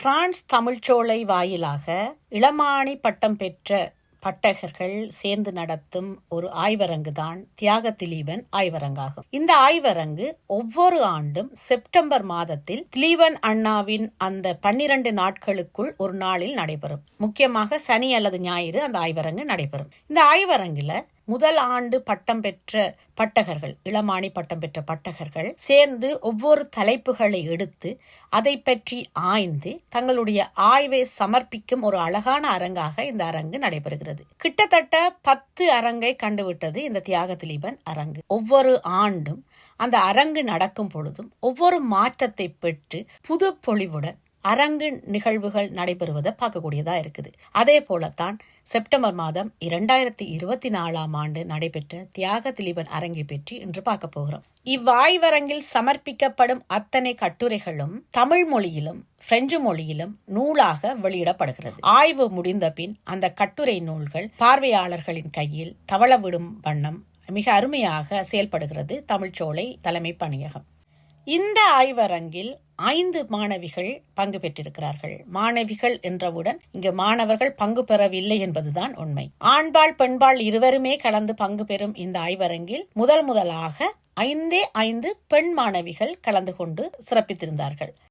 France Tamilcholai வாயிலாக இளமானி பட்டம் பெற்ற பட்டகர்கள் சேர்ந்து நடத்தும் ஒரு ஆய்வரங்கு தான் தியாக திலீபன் ஆய்வரங்காகும். இந்த ஆய்வரங்கு ஒவ்வொரு ஆண்டும் செப்டம்பர் மாதத்தில் திலீபன் அண்ணாவின் அந்த பன்னிரண்டு நாட்களுக்குள் ஒரு நாளில் நடைபெறும். முக்கியமாக சனி அல்லது ஞாயிறு அந்த ஆய்வரங்கு நடைபெறும். இந்த ஆய்வரங்குல முதல் ஆண்டு பட்டம் பெற்ற பட்டகர்கள் இளமானி பட்டம் பெற்ற பட்டகர்கள் சேர்ந்து ஒவ்வொரு தலைப்புகளை எடுத்து அதை பற்றி ஆய்ந்து தங்களுடைய ஆய்வை சமர்ப்பிக்கும் ஒரு அழகான அரங்காக இந்த அரங்கு நடைபெறுகிறது. கிட்டத்தட்ட பத்து அரங்கை கண்டுவிட்டது இந்த தியாக திலீபன் அரங்கு. ஒவ்வொரு ஆண்டும் அந்த அரங்கு நடக்கும் பொழுதும் ஒவ்வொரு மாற்றத்தை பெற்று புது பொழிவுடன் அரங்கு நிகழ்வுகள் நடைபெறுவதை பார்க்கக்கூடியதா இருக்குது. அதே போலத்தான் செப்டம்பர் மாதம் இரண்டாயிரத்தி இருபத்தி நாலாம் ஆண்டு நடைபெற்ற தியாக திலீபன் அரங்கை பற்றி இன்று பார்க்க போகிறோம். இவ்வாய்வரங்கில் சமர்ப்பிக்கப்படும் அத்தனை கட்டுரைகளும் தமிழ் மொழியிலும் பிரெஞ்சு மொழியிலும் நூலாக வெளியிடப்படுகிறது. ஆய்வு முடிந்த பின் அந்த கட்டுரை நூல்கள் பார்வையாளர்களின் கையில் தவளவிடும் வண்ணம் மிக அருமையாக செயல்படுகிறது தமிழ்ச்சோலை தலைமை பணியகம். இந்த ஆய்வரங்கில் ஐந்து மாணவிகள் பங்கு பெற்றிருக்கிறார்கள். மாணவிகள் என்றவுடன் இங்கு மாணவர்கள் பங்கு பெறவில்லை என்பதுதான் உண்மை. ஆண்பால் பெண்பால் இருவருமே கலந்து பங்கு பெறும் இந்த ஆய்வரங்கில் முதல் முதலாக ஐந்தே ஐந்து பெண் மாணவிகள் கலந்து கொண்டு சிறப்பித்திருந்தார்கள்.